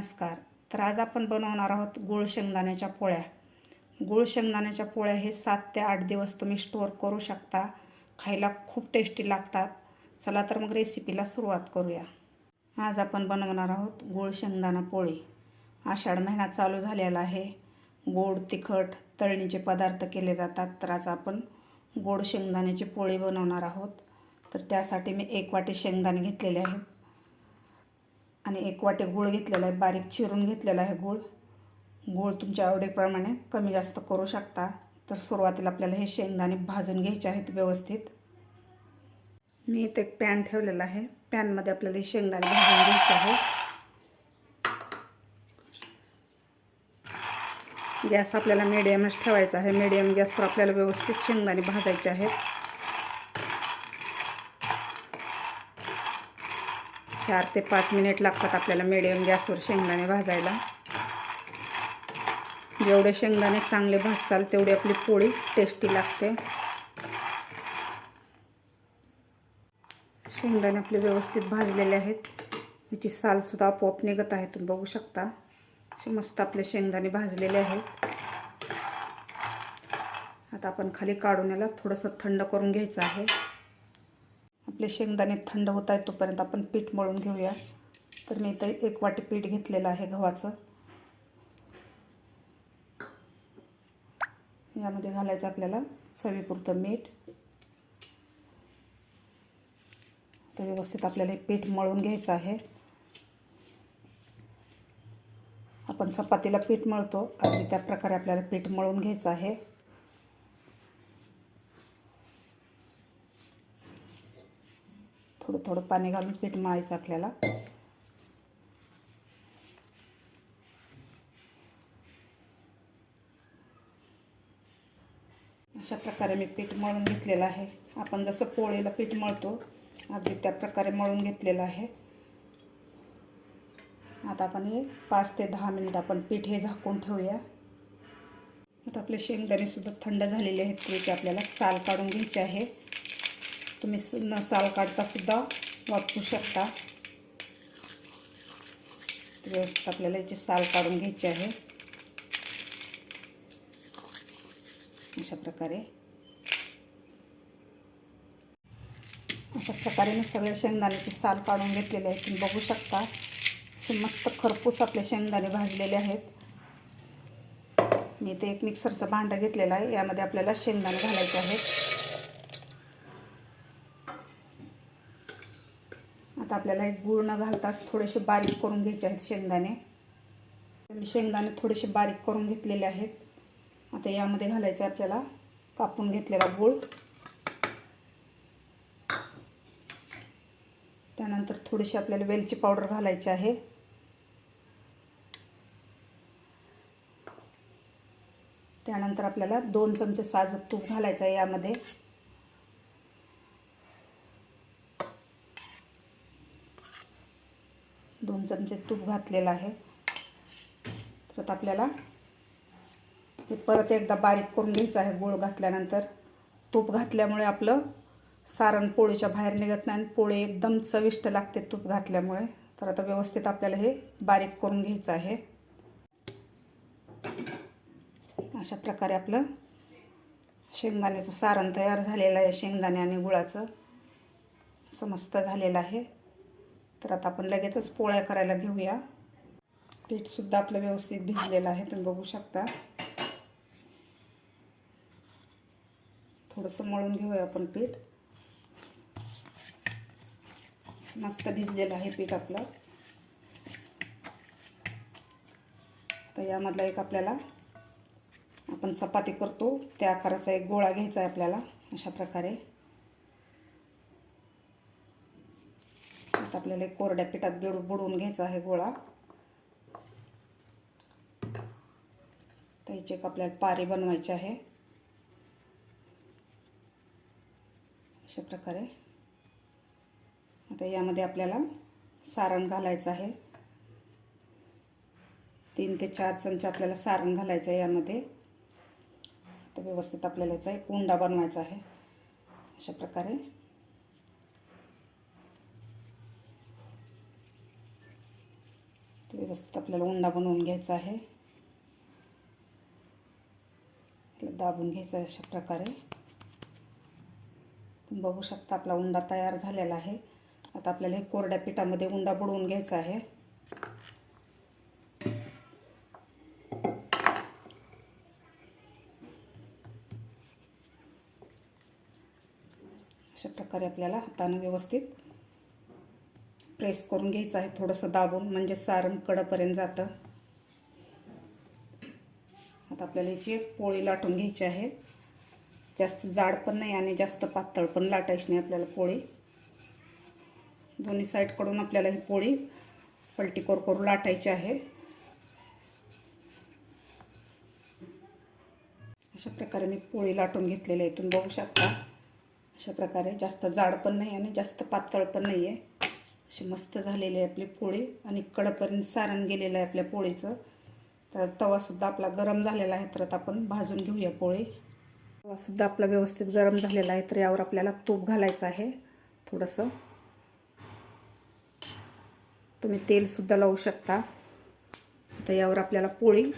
नमस्कार. तर आज आपण बनवणार आहोत गुळ शेंगदाण्याच्या पोळ्या. गुळ शेंगदाण्याच्या पोळ्या हे सात ते आठ दिवस तुम्ही स्टोअर करू शकता. खायला खूप टेस्टी लागतात. चला तर मग रेसिपीला सुरुवात करूया. आज आपण बनवणार आहोत गुळ शेंगदाणा पोळी. आषाढ महिना चालू झालेला आहे. गोड तिखट तळणीचे पदार्थ केले जातात. तर आज आपण गोड शेंगदाण्याची पोळी बनवणार आहोत. तर त्यासाठी मी एक वाटी शेंगदाणे घेतलेले आहेत. आणि एक वाटे गूळ घेतलेला आहे बारीक चिरून घेतलेला आहे गूळ. गूळ तुमच्या आवडीप्रमाणे कमी जास्त करू शकता. तर सुरुवातीला आपल्याला हे शेंगदाणे भाजून घ्यायचे आहेत व्यवस्थित. मी इथे एक पॅन ठेवलेला आहे. पॅनमध्ये आपल्याला हे शेंगदाणे भाजून घ्यायचे आहे गॅस आपल्याला मिडियमच ठेवायचा आहे. मिडियम गॅसवर आपल्याला व्यवस्थित शेंगदाणे भाजायचे आहेत. चार ते पाच मिनिट लागतात आपल्याला मिडियम गॅसवर शेंगदाणे भाजायला. जेवढे शेंगदाणे चांगले भाजचाल तेवढी आपली पोळी टेस्टी लागते. शेंगदाणे आपले व्यवस्थित भाजलेले आहेत. याची सालसुद्धा आपोआप निघत आहे तुम्ही बघू शकता. असे मस्त आपले शेंगदाणे भाजलेले आहेत. आता आपण खाली काढून याला थोडंसं थंड करून घ्यायचं आहे. आपले शेंगदाणे थंड होत आहेत तोपर्यंत आपण पीठ मळून घेऊया. तर मी इथं एक वाटी पीठ घेतलेलं आहे गव्हाचं. यामध्ये घालायचं आपल्याला चवीपुरतं मीठ. तर व्यवस्थित आपल्याला हे पीठ मळून घ्यायचं आहे. आपण चपातीला पीठ मळतो आणि त्या प्रकारे आपल्याला पीठ मळून घ्यायचं आहे. थोडं थोडं पाणी घालून पीठ मळायचं आपल्याला. अशा प्रकारे मी पीठ मळून घेतलेलं आहे. आपण जसं पोळीला पीठ मळतो अगदी त्या प्रकारे मळून घेतलेलं आहे. आता आपण हे पाच ते दहा मिनिट आपण पीठ हे झाकून ठेवूया. आता आपले शेंगदाणेसुद्धा थंड झालेले आहेत त्याची आपल्याला साल काढून घ्यायची आहे. तुम्ही न साल काढतासुद्धा वापरू शकता. व्यवस्थित आपल्याला याची साल काढून घ्यायची आहे. अशा प्रकारे. अशा प्रकारे मी सगळे शेंगदाण्याची साल काढून घेतलेले आहे. तुम्ही बघू शकता. असे मस्त खरपूस आपले शेंगदाणे भाजलेले आहेत. मी इथे एक मिक्सरचं भांडं घेतलेलं आहे. यामध्ये आपल्याला शेंगदाणे घालायचे आहेत. आता आपल्याला एक गूळ न घालताच थोडेसे बारीक करून घ्यायचे आहेत शेंगदाणे. मी शेंगदाणे थोडेसे बारीक करून घेतलेले आहेत. आता यामध्ये घालायचं आहे आपल्याला कापून घेतलेला गूळ. त्यानंतर थोडीशी आपल्याला वेलची पावडर घालायची आहे. त्यानंतर आपल्याला दोन चमचे साजूक तूप घालायचं आहे यामध्ये. दोन चमचे तूप घातलेलं आहे. परत आपल्याला हे परत एकदा बारीक करून घ्यायचं आहे गोळ घातल्यानंतर. तूप घातल्यामुळे आपलं सारण पोळीच्या बाहेर निघत नाही आणि पोळी एकदम चविष्ट लागते तूप घातल्यामुळे. तर आता व्यवस्थित आपल्याला हे बारीक करून घ्यायचं आहे. अशा प्रकारे आपलं शेंगदाण्याचं सारण तयार झालेलं आहे शेंगदाणे आणि गुळाचं. समस्त झालेलं आहे. तर आता आपण लगेचच पोळ्या करायला घेऊया. पीठसुद्धा आपलं व्यवस्थित भिजलेलं आहे तुम्ही बघू शकता. थोडंसं मळून घेऊया आपण पीठ. मस्त भिजलेलं आहे पीठ आपलं. तर यामधला एक आपल्याला आपण चपाती करतो त्या आकाराचा एक गोळा घ्यायचा आहे आपल्याला अशा प्रकारे आता आपल्याला एक कोरड्या पिठात बिडू बुडवून घ्यायचा आहे गोळा. त्याची एक आपल्याला पारी बनवायची आहे. अशा प्रकारे. आता यामध्ये आपल्याला सारण घालायचं आहे. तीन ते चार चमचे आपल्याला सारण घालायचं आहे यामध्ये. तर व्यवस्थित आपल्याला याचा एक उंडा बनवायचा आहे. अशा प्रकारे. व्यवस्थित आपल्याला उंडा बनवून घ्यायचा आहे. दाबून घ्यायचं आहे अशा प्रकारे. तुम्ही बघू शकता आपला उंडा तयार झालेला आहे. आता आपल्याला हे कोरड्या पिठामध्ये उंडा बुडवून घ्यायचा आहे. अशा प्रकारे आपल्याला हातानं व्यवस्थित प्रेस करून घ्यायचं आहे थोडंसं दाबून म्हणजे सारण कडपर्यंत जातं. आता आपल्याला याची एक पोळी लाटून घ्यायची आहे. जास्त जाड पण नाही आणि जास्त पातळ पण लाटायची नाही आपल्याला पोळी. दोन्ही साईडकडून आपल्याला ही पोळी पलटी करून लाटायची आहे. अशा प्रकारे मी पोळी लाटून घेतलेली आहे तुम्ही बघू शकता. अशा प्रकारे जास्त जाड पण नाही आणि जास्त पातळ पण नाही आहे अशी मस्त झालेली आहे आपली पोळी आणि कडपर्यंत सारण गेलेलं आहे आपल्या पोळीचं. तर तवासुद्धा आपला गरम झालेला आहे तर आता आपण भाजून घेऊया पोळी. तवासुद्धा आपला व्यवस्थित गरम झालेला आहे तर यावर आपल्याला तूप घालायचं आहे थोडंसं. तुम्ही तेलसुद्धा लावू शकता. आता यावर आपल्याला पोळी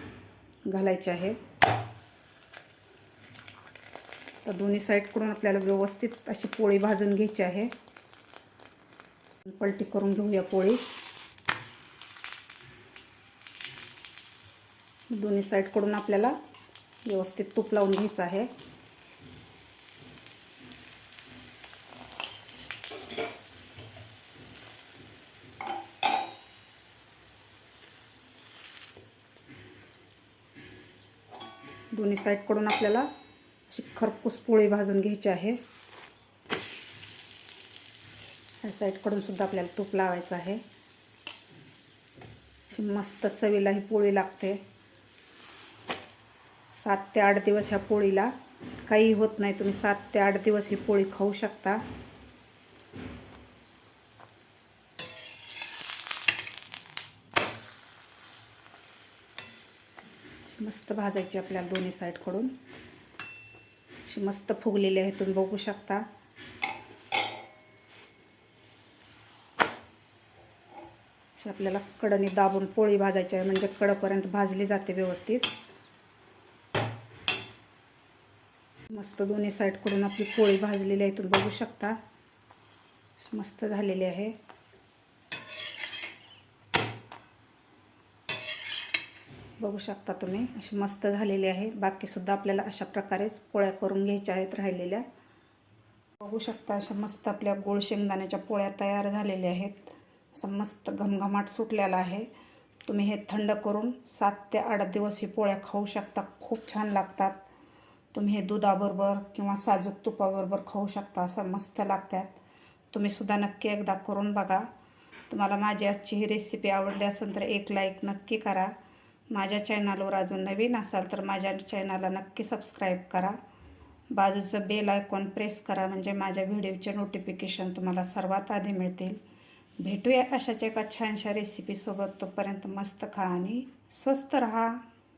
घालायची आहे. तर दोन्ही साईडकडून आपल्याला व्यवस्थित अशी पोळी भाजून घ्यायची आहे. पलटी करून घेऊया पोळी. दोन्ही साईडकडून आपल्याला व्यवस्थित तूप लावून घ्यायचं आहे. दोन्ही साईडकडून आपल्याला अशी खरपूस पोळी भाजून घ्यायची आहे. ह्या साईडकडून सुद्धा आपल्याला तूप लावायचं आहे. अशी मस्त चवीला ही पोळी लागते. सात ते आठ दिवस ह्या पोळीला. काही होत नाही तुम्ही सात ते आठ दिवस ही पोळी खाऊ शकता. मस्त भाजायची आपल्याला दोन्ही साईडकडून अशी मस्त फुगलेली आहे तुम्ही बघू शकता. अशी आपल्याला कडनी दाबून पोळी भाजायची आहे म्हणजे कडपर्यंत भाजली जाते व्यवस्थित. मस्त दोन्ही साईडकडून आपली पोळी भाजलेली आहे तुम्ही बघू शकता. मस्त झालेली आहे. बघू शकता तुम्ही अशी मस्त झालेली आहे. बाकीसुद्धा आपल्याला अशा प्रकारेच पोळ्या करून घ्यायच्या आहेत राहिलेल्या. बघू शकता अशा मस्त आपल्या गोळ शेंगदाण्याच्या पोळ्या तयार झालेल्या आहेत. असं मस्त घमघमाट सुटलेला आहे. तुम्ही हे थंड करून सात ते आठ दिवस ही पोळ्या खाऊ शकता. खूप छान लागतात. तुम्ही हे दुधाबरोबर किंवा साजूक तुपाबरोबर खाऊ शकता. असं मस्त लागतात. तुम्ही सुद्धा नक्की एकदा करून बघा. तुम्हाला माझी आजची ही रेसिपी आवडली असेल तर एक लाईक नक्की करा. माझ्या चॅनलवर अजून नवीन असाल तर माझ्या चॅनलला नक्की सबस्क्राईब करा. बाजूचं बेल आयकॉन प्रेस करा. म्हणजे माझ्या व्हिडिओचे नोटिफिकेशन तुम्हाला सर्वात आधी मिळतील. भेटूया अशाच एका छानशा रेसिपीसोबत तोपर्यंत मस्त खा आणि स्वस्त रहा.